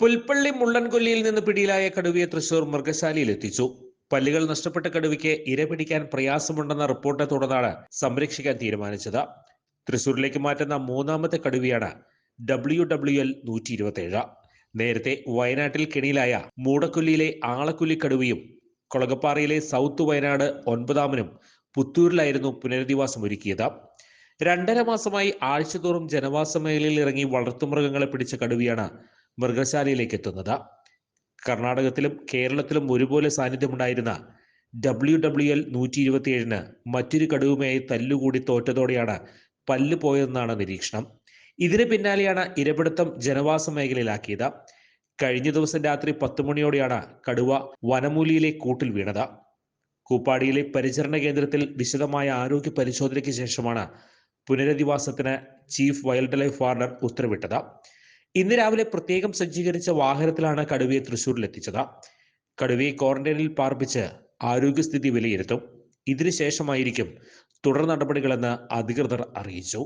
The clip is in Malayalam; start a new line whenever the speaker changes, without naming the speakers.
പുൽപ്പള്ളി മുള്ളൻകൊല്ലിയിൽ നിന്ന് പിടിയിലായ കടുവയെ തൃശൂർ മൃഗശാലയിൽ എത്തിച്ചു. പല്ലുകൾ നഷ്ടപ്പെട്ട കടുവയ്ക്ക് ഇര പിടിക്കാൻ പ്രയാസമുണ്ടെന്ന റിപ്പോർട്ടെ തുടർന്നാണ് സംരക്ഷിക്കാൻ തീരുമാനിച്ചത്. തൃശൂരിലേക്ക് മാറ്റുന്ന മൂന്നാമത്തെ കടുവയാണ് ഡബ്ല്യു ഡബ്ല്യു എൽ നൂറ്റി ഇരുപത്തേഴ് നേരത്തെ വയനാട്ടിൽ കെണിയിലായ മൂടക്കൊല്ലിയിലെ ആളക്കൊല്ലി കടുവയും കൊളകപ്പാറയിലെ സൗത്ത് വയനാട് ഒൻപതാമനും പുത്തൂരിലായിരുന്നു പുനരധിവാസം ഒരുക്കിയത്. രണ്ടര മാസമായി ആഴ്ചതോറും ജനവാസ മേഖലയിൽ ഇറങ്ങി വളർത്തുമൃഗങ്ങളെ പിടിച്ച കടുവയാണ് മൃഗശാലയിലേക്ക് എത്തുന്നത് കർണാടകത്തിലും കേരളത്തിലും ഒരുപോലെ സാന്നിധ്യമുണ്ടായിരുന്ന ഡബ്ല്യു ഡബ്ല്യു എൽ നൂറ്റി ഇരുപത്തിയേഴിന് മറ്റൊരു കടുവുമായി തല്ലുകൂടി തോറ്റതോടെയാണ് പല്ല് പോയതെന്നാണ് നിരീക്ഷണം. ഇതിന് പിന്നാലെയാണ് ഇരപിടുത്തം ജനവാസ മേഖലയിലാക്കിയത്. കഴിഞ്ഞ ദിവസം രാത്രി പത്ത് മണിയോടെയാണ് കടുവ വനമൂലിയിലെ കൂട്ടിൽ വീണത്. കൂപ്പാടിയിലെ പരിചരണ കേന്ദ്രത്തിൽ വിശദമായ ആരോഗ്യ പരിശോധനയ്ക്ക് ശേഷമാണ് പുനരധിവാസത്തിന് ചീഫ് വൈൽഡ് ലൈഫ് വാർഡർ ഉത്തരവിട്ടത്. ഇന്ന് രാവിലെ പ്രത്യേകം സജ്ജീകരിച്ച വാഹനത്തിലാണ് കടുവയെ തൃശൂരിലെത്തിച്ചത് കടുവയെ ക്വാറന്റൈനിൽ പാർപ്പിച്ച് ആരോഗ്യസ്ഥിതി വിലയിരുത്തും. ഇതിനുശേഷമായിരിക്കും തുടർ നടപടികളെന്ന് അധികൃതർ അറിയിച്ചു.